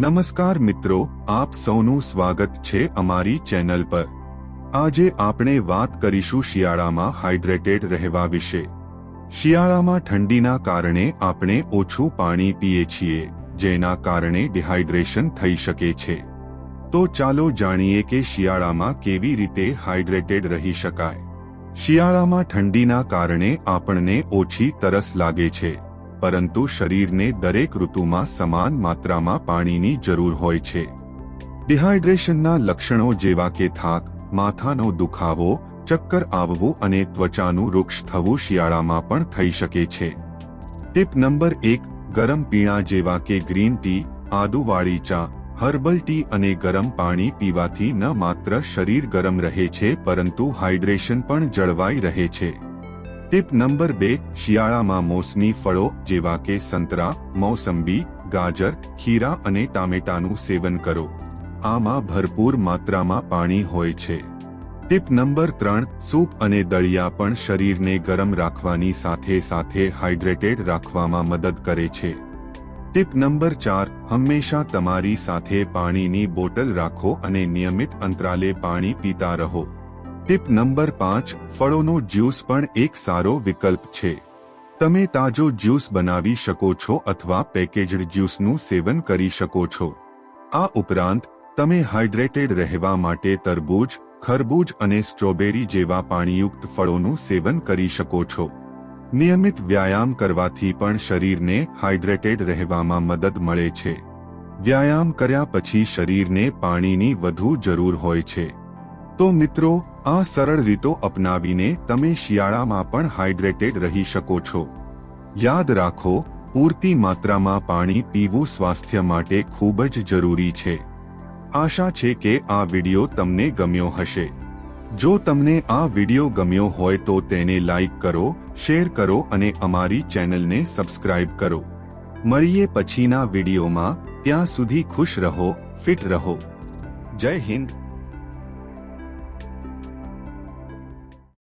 નમસ્કાર મિત્રો, આપ સૌનું સ્વાગત છે અમારી ચેનલ પર. આજે આપણે વાત કરીશું શિયાળામાં હાઇડ્રેટેડ રહેવા વિશે. શિયાળામાં ઠંડીના કારણે આપણે ઓછું પાણી પીએ છીએ, જેના કારણે ડિહાઇડ્રેશન થઈ શકે છે. તો ચાલો જાણીએ કે શિયાળામાં કેવી રીતે હાઇડ્રેટેડ રહી શકાય. શિયાળામાં ઠંડીના કારણે આપણને ઓછી તરસ લાગે છે. પરંતુ શરીરને દરેક ઋતુમાં સમાન માત્રામાં પાણીની જરૂર હોય છે. ડિહાઇડ્રેશનના લક્ષણો જેવા કે થાક, માથાનો દુખાવો, ચક્કર આવવું અને ત્વચાનું વૃક્ષ થવું શિયાળામાં પણ થઈ શકે છે. ટીપ નંબર એક, ગરમ પીણા જેવા કે ગ્રીન ટી, આદુવાળી ચા, હર્બલ ટી અને ગરમ પાણી પીવાથી ન માત્ર શરીર ગરમ રહે છે પરંતુ હાઇડ્રેશન પણ જળવાઈ રહે છે. ટીપ નંબર બે, શિયાળામાં મોસમી ફળો જેવા કે સંતરા, મોસંબી, ગાજર, ખીરા અને ટામેટાનું સેવન કરો. આમાં ભરપૂર માત્રામાં પાણી હોય છે. ટીપ નંબર ત્રણ, સૂપ અને દળિયા પણ શરીરને ગરમ રાખવાની સાથે સાથે હાઇડ્રેટેડ રાખવામાં મદદ કરે છે. ટીપ નંબર ચાર, હંમેશા તમારી સાથે પાણીની બોટલ રાખો અને નિયમિત અંતરાલે પાણી પીતા રહો. ટીપ નંબર પાંચ, ફળોનો જ્યુસ પણ એક સારો વિકલ્પ છે. તમે તાજો જ્યુસ બનાવી શકો છો અથવા પેકેજડ જ્યુસનું સેવન કરી શકો છો. આ ઉપરાંત, તમે હાઇડ્રેટેડ રહેવા માટે તરબૂજ, ખરબૂજ અને સ્ટ્રોબેરી જેવા પાણીયુક્ત ફળોનું સેવન કરી શકો છો. નિયમિત વ્યાયામ કરવાથી પણ શરીરને હાઇડ્રેટેડ રહેવામાં મદદ મળે છે. વ્યાયામ કર્યા પછી શરીરને પાણીની વધુ જરૂર હોય છે. તો મિત્રો, આ સરળ રીતો અપનાવીને તમે શિયાળામાં પણ હાઇડ્રેટેડ રહી શકો છો. યાદ રાખો, પૂરતી માત્રામાં પાણી પીવું સ્વાસ્થ્ય માટે ખૂબ જ જરૂરી છે. આશા છે કે આ વિડિયો તમને ગમ્યો હશે. જો તમને આ વિડિયો ગમ્યો હોય તો તેને લાઈક કરો, શેર કરો અને અમારી ચેનલને સબસ્ક્રાઇબ કરો. મળીએ પછીના વિડિયોમાં, ત્યાં સુધી ખુશ રહો, ફિટ રહો. જય હિન્દ.